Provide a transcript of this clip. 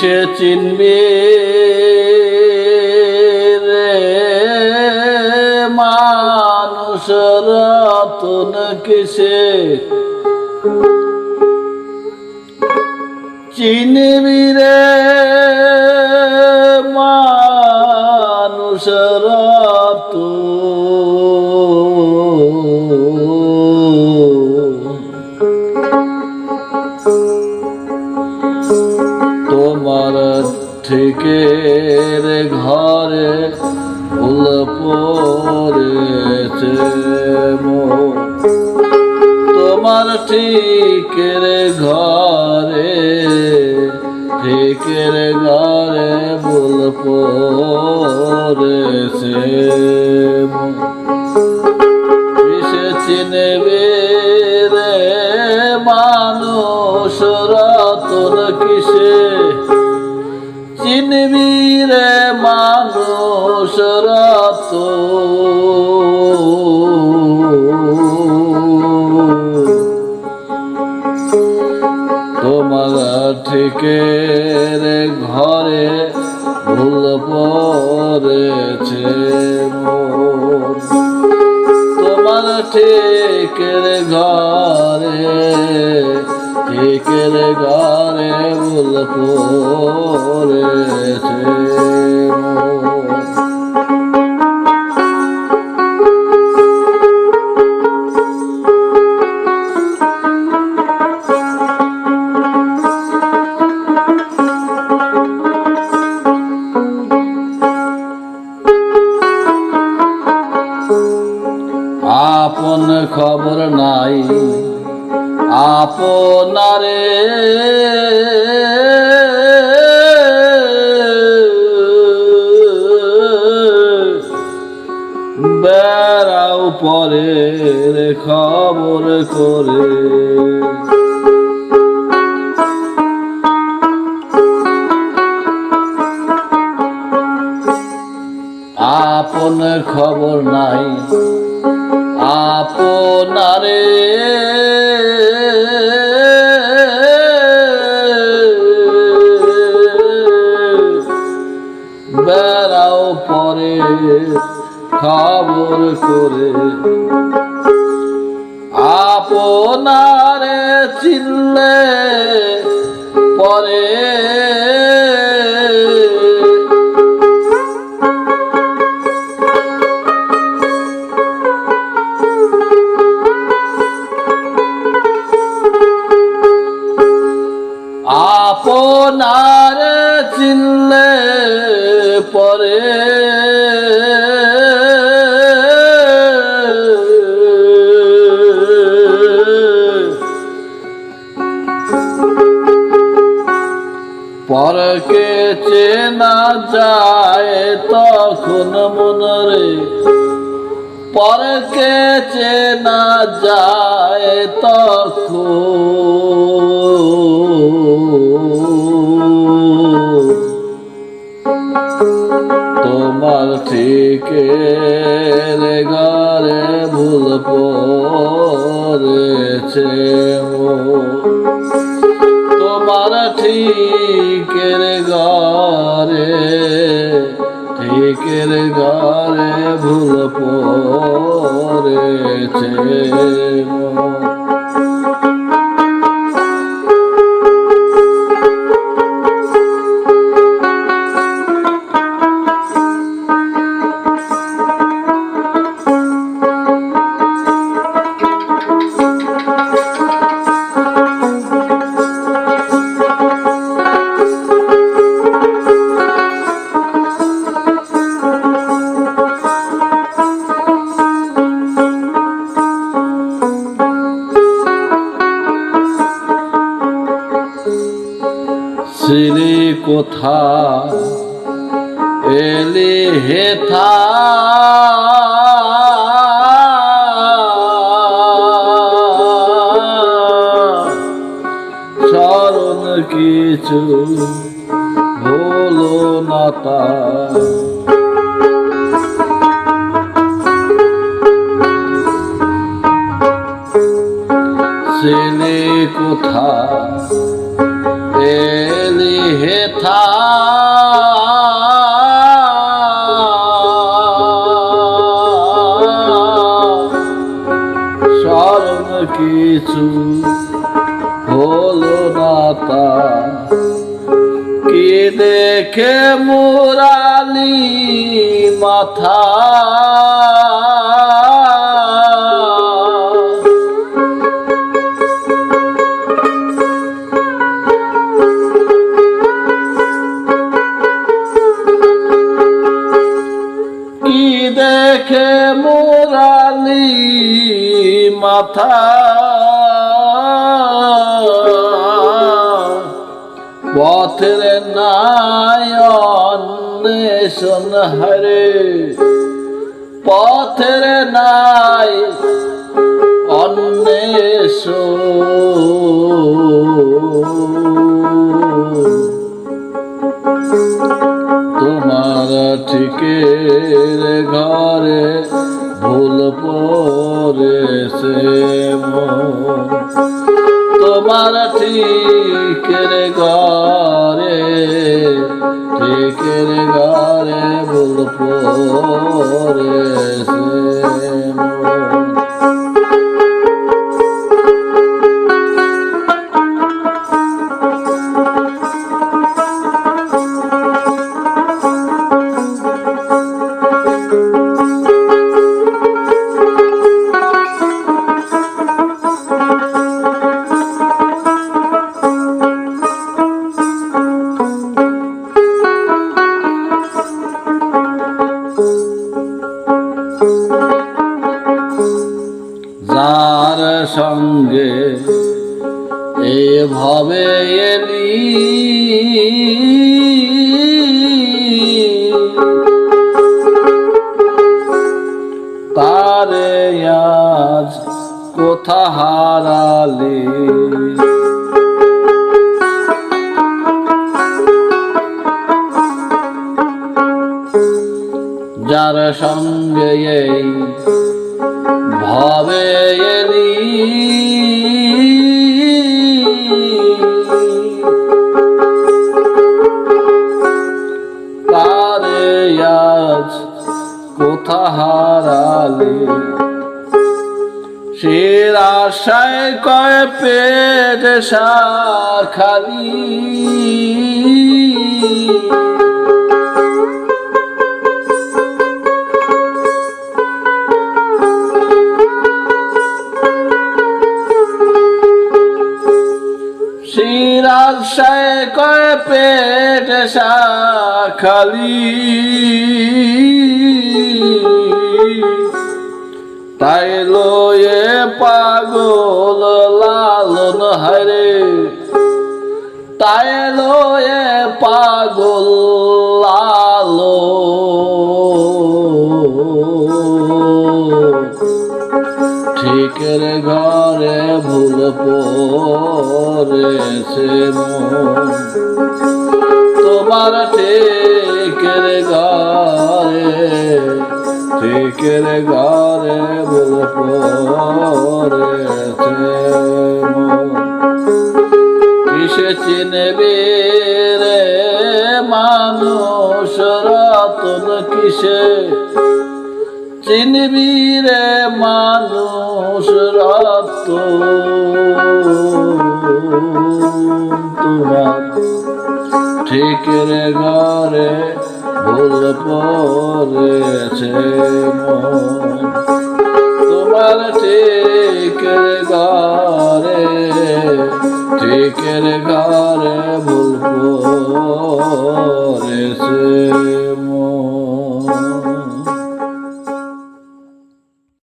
কিসে চিনবি রে মানুষ রতন কিসে? চিনবি রে মানুষ রতন ঠিকের ঘরে ফুল পড়েছে মোর। তোমার ঠিকের ঘরে চিনবি রে মানুষ রত তোমার ঠিকের ঘরে ভুল পড়েছে মোর তোমার ঠিকের ঘরে ঠিকের ঘরে পড়েছে মোর। আপন খবর নাই আপনারে বেড়াও পরের খবর করে। আপন খবর নাই আপনারে খাবর খবর করে। আপনারে চিনলে পরে চেনা যায় তখন মনরে পরকে চেনা যায় তখন তোমার ঠিকের ঘরে ভুল পড়েছে মোর। তোমার ঠিকের ঘরে ঠিকের ঘরে ভুল পড়েছে। হেথা স্মরণ কিছু হলো না তা। ছেলে কোথা এলি হেথা। তা কি দেখে মুরালি মাথা? দেখে মুরালি মাথা। পথের নায়ন হরে পথের নাই অন্বেষণ তোমার ঠিকের ঘরে ভুল পড়েছে মন। তোমার ঠিকের ঘরে ঠিকের ঘরে ভুল পড়েছে কোথা যার সঙ্গে এই ভাবে এলি তারে আজ কোথা হারালে সের আশায় কয় পেট খালি সিরাজ শায় কয় পেট খালি তাই লয়ে পাগল লালন হরে তাই লয়ে পাগল লালো ঠিকের ঘরে ভুল পড়েছে মন। তোমার ঠিকের ঘরে ঠিকের ঘরে ভুল পড়েছে মন কিসে চিনবে রে মানুষ রতন কিসে চিনবি রে মানুষ রত তোমার ঠিকের ঘরে পড়েছে তোমার ঠিকের গারে ঠিকের গারে ভুল